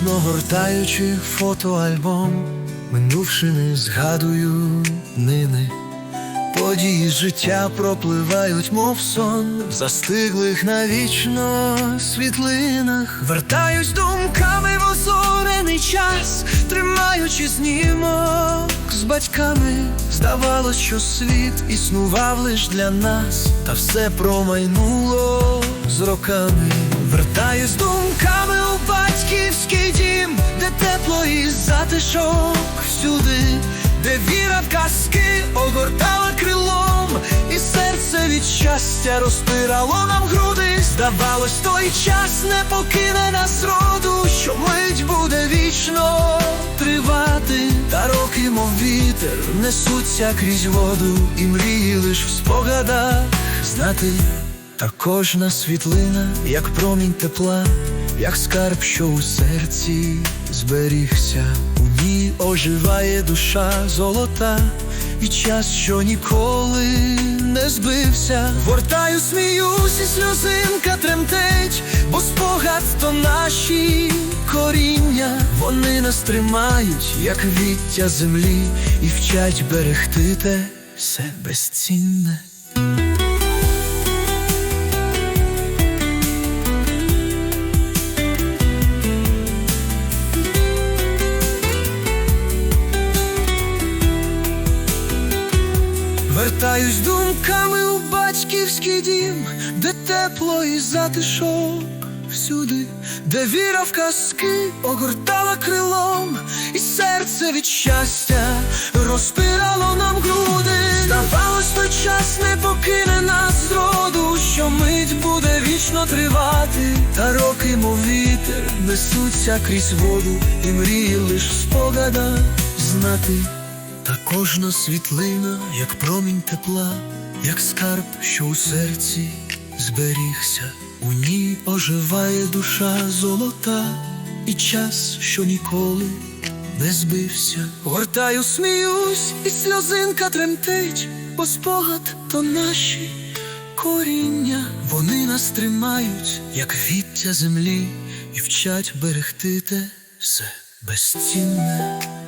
Гортаючи фотоальбом, минувшини згадую нини. Події життя пропливають, мов сон, в застиглих навічно світлинах. Вертаюсь думками в озорений час, тримаючи знімок з батьками. Здавалось, що світ існував лиш для нас, та все промайнуло з роками. Вертаюсь думками і затишок всюди, де віра в казки огортала крилом, і серце від щастя розпирало нам груди. Здавалось, той час не покине нас роду, що мить буде вічно тривати, та роки, мов вітер, несуться крізь воду, і мрії лиш в спогадах знати. Та кожна світлина, як промінь тепла, як скарб, що у серці зберігся, у оживає душа золота, і час, що ніколи не збився. Гортаю, сміюсь, і сльозинка тремтить, бо спогад то наші коріння, вони нас тримають, як віття землі, і вчать берегти те все безцінне. Вертаюсь думками у батьківський дім, де тепло і затишок всюди, де віра в казки огортала крилом, і серце від щастя розпирало нам груди. Здавалось, той час не покине нас з роду, що мить буде вічно тривати, та роки, мов вітер, несуться крізь воду, і мрії лиш в спогадах знати. Та кожна світлина, як промінь тепла, як скарб, що у серці зберігся, у ній оживає душа золота, і час, що ніколи не збився. Гортаю, сміюсь, і сльозинка тремтить, бо спогад то наші коріння, вони нас тримають, як віття землі, і вчать берегти те все безцінне.